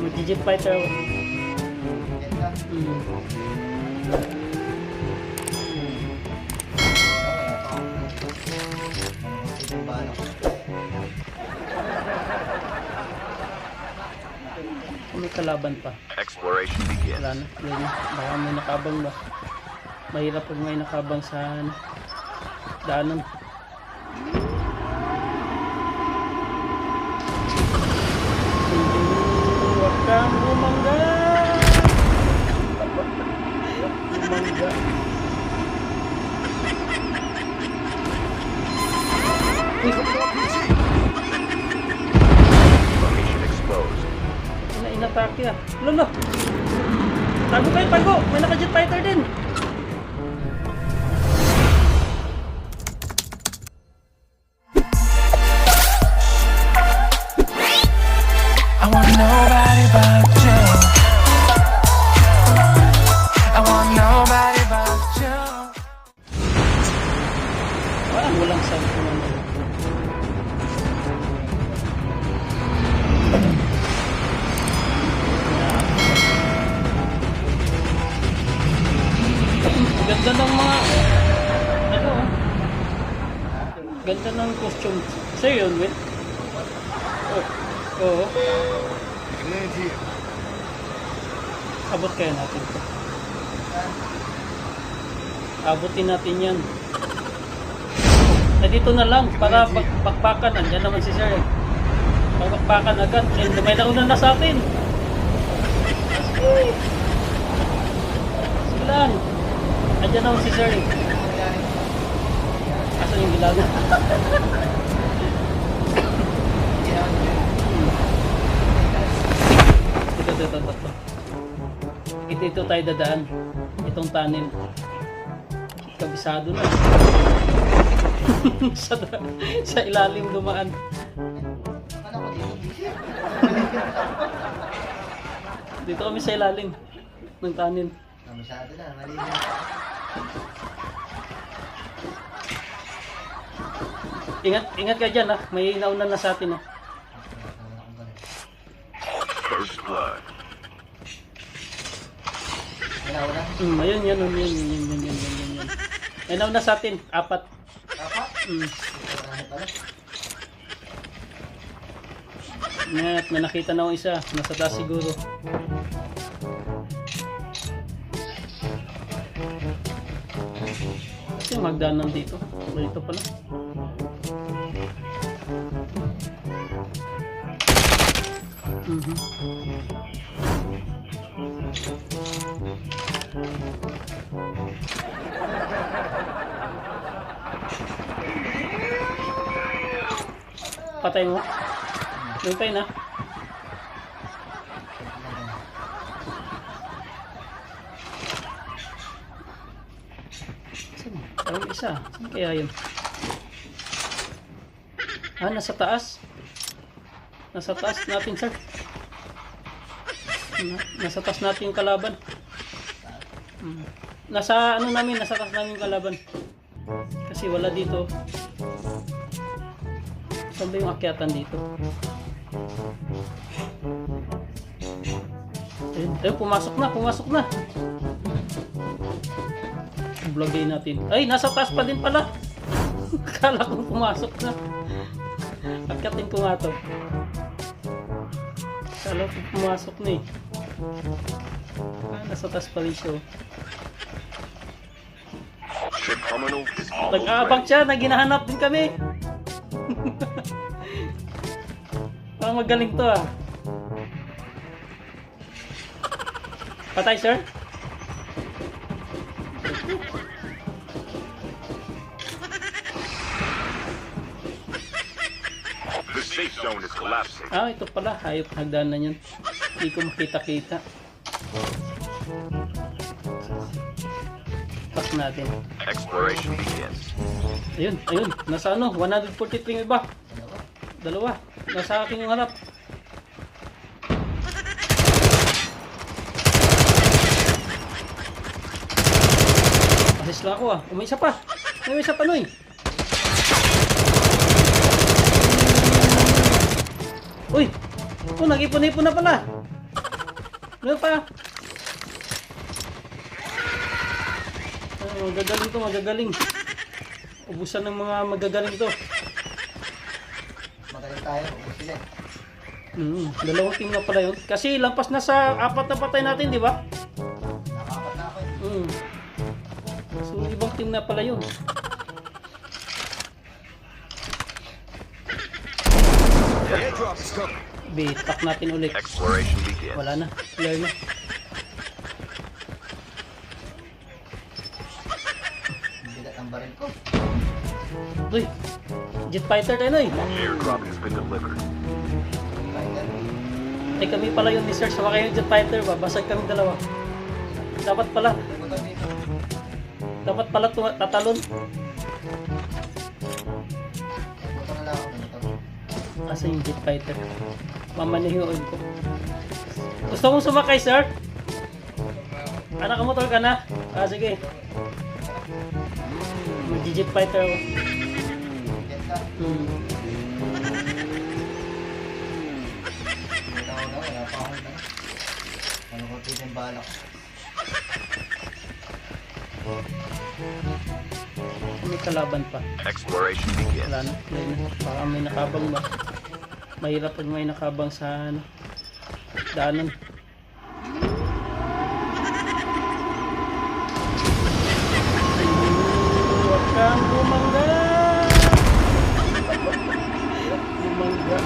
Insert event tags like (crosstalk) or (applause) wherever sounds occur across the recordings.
Mag-jet fighter. Mm. May kalaban pa. Exploration begins. Wala na. Wala na. Baka may nakabang ba. Mahirap pag may nakabang sa ano, daanan. Huwag kang bumangga! Bumangga. Location exposed. Ina inatake ah. Lolo! Tago kayo, tago! May naka-jet fighter din! Ganda ng costume. Sa'yo yun, Win? Oh. Oo. Abot kaya natin to. Abutin natin yan. Eh, dito na lang para bak bakbakan. Andiyan naman si Sir. eh. Bakbakan agad. Eh, may nauna na sa atin. Sige. Sige lang. Andiyan naman si Sir. Asan yung bilaga? Ito, ito, ito, ito. Ito, ito tayo dadaan. Itong tunnel. Kabisado na. (laughs) sa, sa ilalim dumaan. Dito? kami sa ilalim ng tunnel. Masyado na, mali. Ingat, ingat ka dyan ha. May nauna na sa atin ha. First blood. Wala. Mm, ayun, yan, yun, yun, yun, yun, yun, yun, yun, yun. May nauna sa atin. Apat. Apat? Mm. Ingat, may nakita na akong isa. Nasa taas siguro. Kasi magdanan dito. Dito pala. Mhm. Patay mo. Lupay na. Saan? Parang isa. Saan kaya yun? Ah, nasa taas. Nasa taas natin, sir. Na- nasa taas natin yung kalaban. Hmm. Nasa ano namin, nasa taas namin yung kalaban. Kasi wala dito. Saan ba yung akyatan dito? Ayun, ayun, pumasok na, pumasok na. Vlogay natin. Ay, nasa taas pa din pala. (laughs) Kala ko pumasok na. Akyatin ko nga to. Kala ko pumasok na eh. Ah, nasa taas pa rin siya. oh. Nag-aabang siya, naginahanap din kami. (laughs) Parang magaling to ah. Patay sir? Safe zone is collapsing. Ah, ito pala. Hayop hagdanan yan. Hindi ko makita-kita. Pass natin. Exploration begins. Ayun, ayun. Nasa ano? 143 yung iba. Dalawa. Nasa akin yung harap. Assist lang ako ah. May isa pa. May isa pa noy. Uy! Oh, nag-ipon-ipon na pala. Meron pa. Oh, magagaling to, magagaling. Ubusan ng mga magagaling to. Magaling tayo. Ubus sila. Hmm, dalawang team na pala yun. Kasi lampas na sa apat na patay natin, di ba? Nakapat na ako eh. Hmm. So, ibang team na pala yun. The airdrop is coming. Bitak natin ulit. Exploration begins. Wala na. Clear na. Ang bigat ng baril ko. Uy! Jet fighter tayo na eh. Airdrop has been delivered. Ay kami pala yung ni Sir. Sawa kayo yung jet fighter ba? Basag kami dalawa. Dapat pala. Dapat pala tatalon. Asa yung jet fighter? Mamanihuin ko. Gusto mong sumakay, sir? Anak ka motor ka na? Ah, sige. Mag-jet fighter ako. Hmm. Ano. Ano ko yung balak. May kalaban pa. Exploration begins. Wala na. Wala na. Baka may nakabang ba? Mahirap pag may nakabang sa ano, daanan. Huwag kang bumangga! bumangga.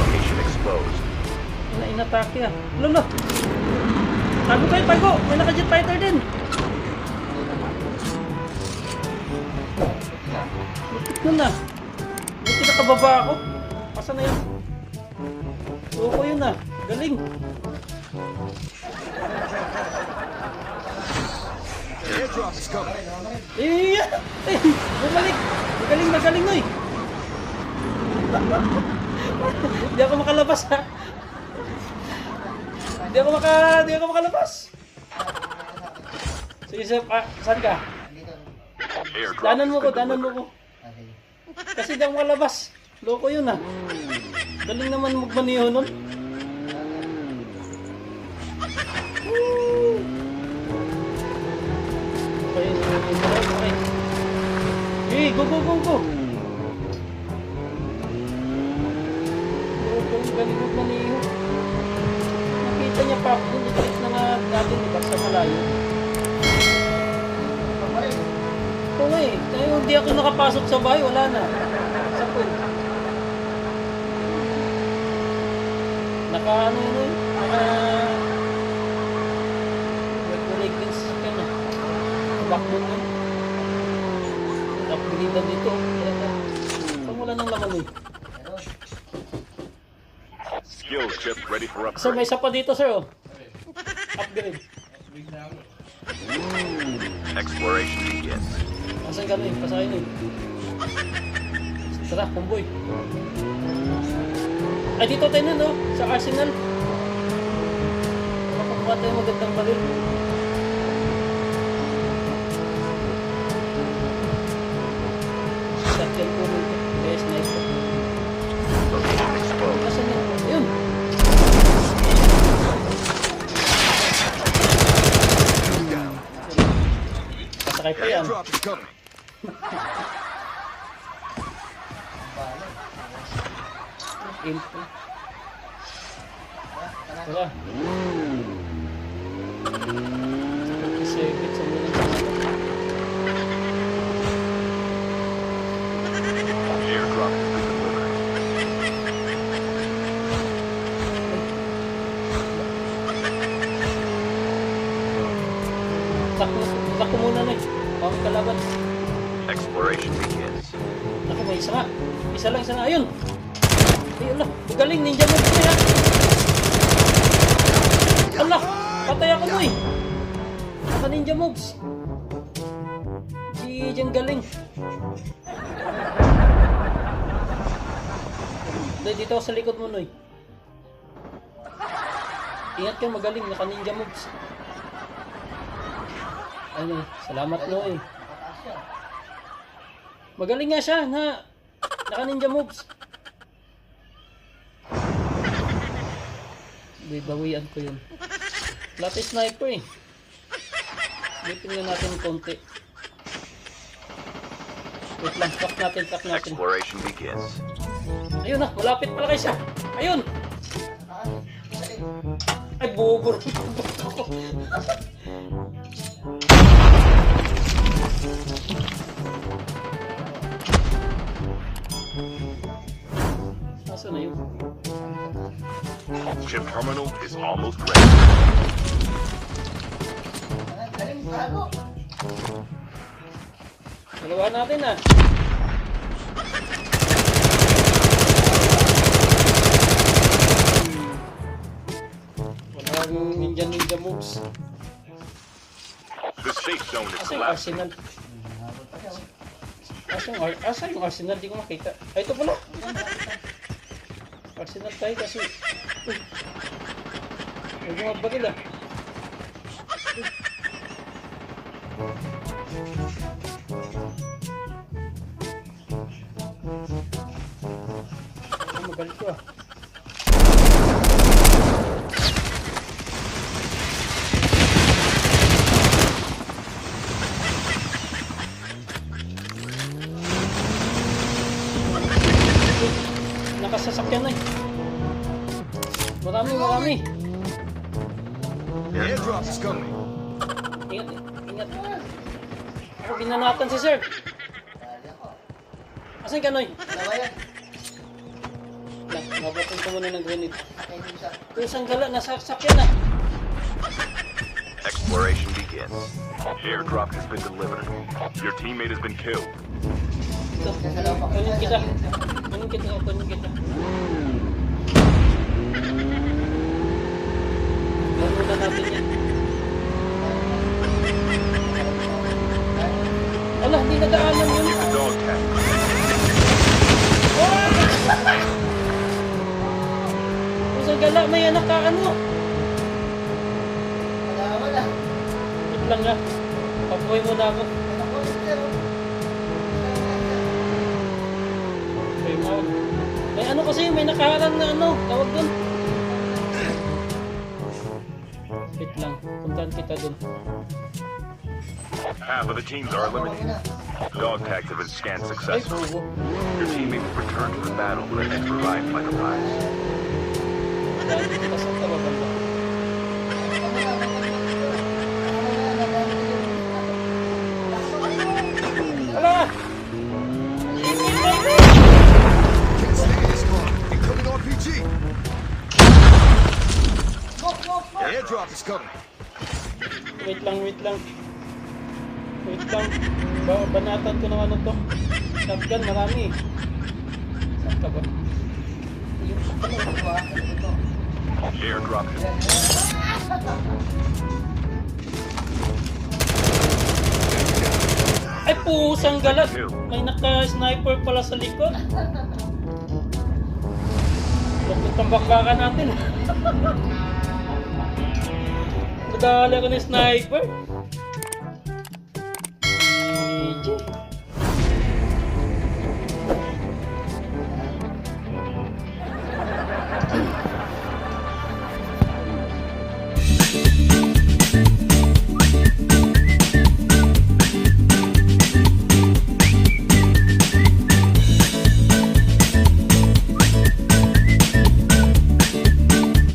Location exposed. Wala inatake ah. Lolo! Tago kayo, tago! May naka-jet fighter din! Buti nakababa ako. Asa na yan? Oo ko yun ah. Galing. Eh, eh, bumalik. Magaling, magaling oy. Hindi ako makalabas ha. Hindi ako maka, hindi ako makalabas. Sige, sir, ah, saan ka? Danan mo ko, danan mo ko. Ah, sige. Kasi di ako makalabas. Loko yun ah. Galing naman magmaniho nun. Okay, okay. Hey, go, go, go, go! Loko, galing magmaniho. Nakita niya pa ako dun, italit na nga natin, di sa malayo. Oo nga eh. Kaya hindi ako nakapasok sa bahay, wala na. Sa pool. Naka ano yun eh. Naka... Nag-leggings ka na. Backbone yun. Upgrade dito. Kaya na. Saan wala ng laman eh. Pero, Skills chip ready for Sir, may upgrade. isa pa dito sir oh. Upgrade. Exploration begins. Nasaan ka na eh? Pasakay na eh. Tara, kumboy. Ay, dito tayo na, no? Sa Arsenal. Makakuha tayo magandang baril. Pasakay pa yan. Airdrop is coming. po. Tara. Isegit Isa lang, isa na. Ayun! Ay, ala. Galing, ninja move ko yan. Ala! Patay ako mo eh. Naka ninja moves. Si Jen galing. Dahil dito ako sa likod mo, Noy. Ingat ka, magaling. Naka ninja moves. Ano, salamat Noy. Magaling nga siya na naka ninja moves. Bibawian ko yun. Latte sniper eh. Silipin nga natin konti. Wait lang, track natin, track natin. Exploration begins. Ayun na, malapit pala kay siya. Ayun! Ay, bubur. (laughs) Nasaan na yun? Chip terminal is almost ready. Dalawa natin ah. Walang ninja ninja moves. The safe zone is Asa yung collapsing. arsenal? Asa yung, ar- asa yung arsenal? Di ko makita. Ay, ito pala. Arsenal tayo kasi. Uy. Huwag mo magbaril ah. Magalit ko ah. Nakasasakyan na eh. Marami, marami. Airdrop is coming. Ingat, ingat. Ako binanatan si sir. Asan ka, Noy? Mabatin ko muna ng grenade. Kung isang gala, nasa sakyan na. Exploration begins. Airdrop has been delivered. Your teammate has been killed. Ito, kunin kita. Kunin kita, kunin kita. Muna natin yan. Ala, hindi nadaanan yun. Kung isang gala, may anak ka, ano? Wala, wala. Wait lang nga. Pabuhay muna ako. Mount. May ano kasi, may nakaharang na ano, tawag dun. Wait lang, puntahan kita dun. Half of the teams are eliminated. Dog tags have been scanned successfully. Your teammate will return to the battle next revived by the lives. Airdrop coming. Wait lang, wait lang. Wait lang. Ba banatan ko ng ano to. Shotgun, marami. Saan ka ba? Airdrop has Ay, pusang galat! May naka-sniper pala sa likod. Lupit ang bakbakan natin. (laughs) nadala ko ng sniper. Gigi.